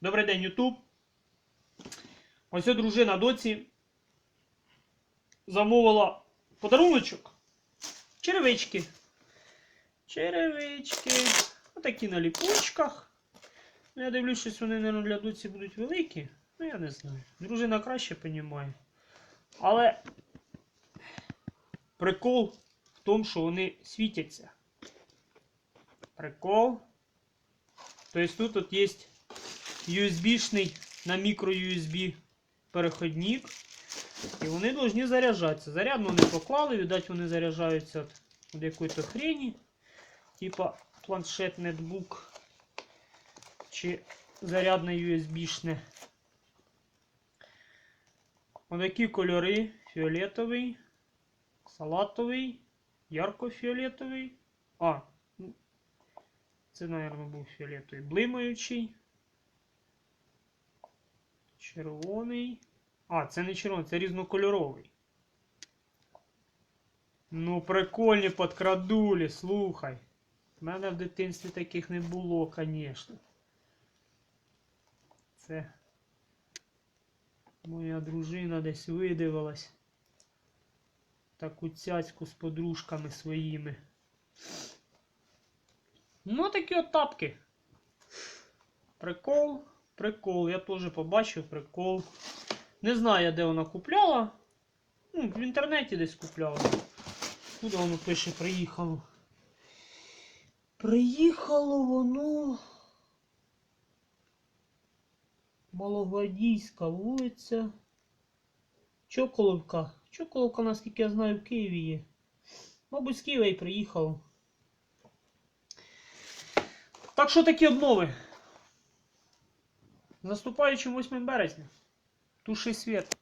Добрий день, Ютуб. Ось дружина доці замовила подаруночок. Черевички. Черевички. Отакі на ліпучках. Ну, я дивлюсь, що вони, мабуть, для доці будуть великі. Ну, я не знаю. Дружина краще розуміє. Але прикол в тому, що вони світяться. Прикол. Тобто тут от є USB-шний на мікро-USB переходник. І вони повинні заряджатися. Зарядно не поклали, видать, вони заряджаються від якоїсь хрені. Типа планшет, нетбук чи зарядне USB-шне. Отакі кольори: фіолетовий, салатовий, ярко-фіолетовий. А, ну, це, мабуть, був фіолетовий. Блимаючий. Червоний. А, це не червоний, це різнокольоровий. Ну, прикольні подкрадулі, слухай. У мене в дитинстві таких не було, звісно. Це моя дружина десь видивилась. Таку цяцьку з подружками своїми. Ну, такі от тапки. Прикол, прикол. Я теж побачив прикол. Не знаю, де вона купляла. Ну, в інтернеті десь купляла. Куди воно пише, приїхало? Приїхало воно. Малогвардійська вулиця. Чоколовка. Чоколовка, наскільки я знаю, в Києві є. Мабуть, з Києва і приїхало. Так що такі обнови. Наступаючим 8 березня. Туши світ.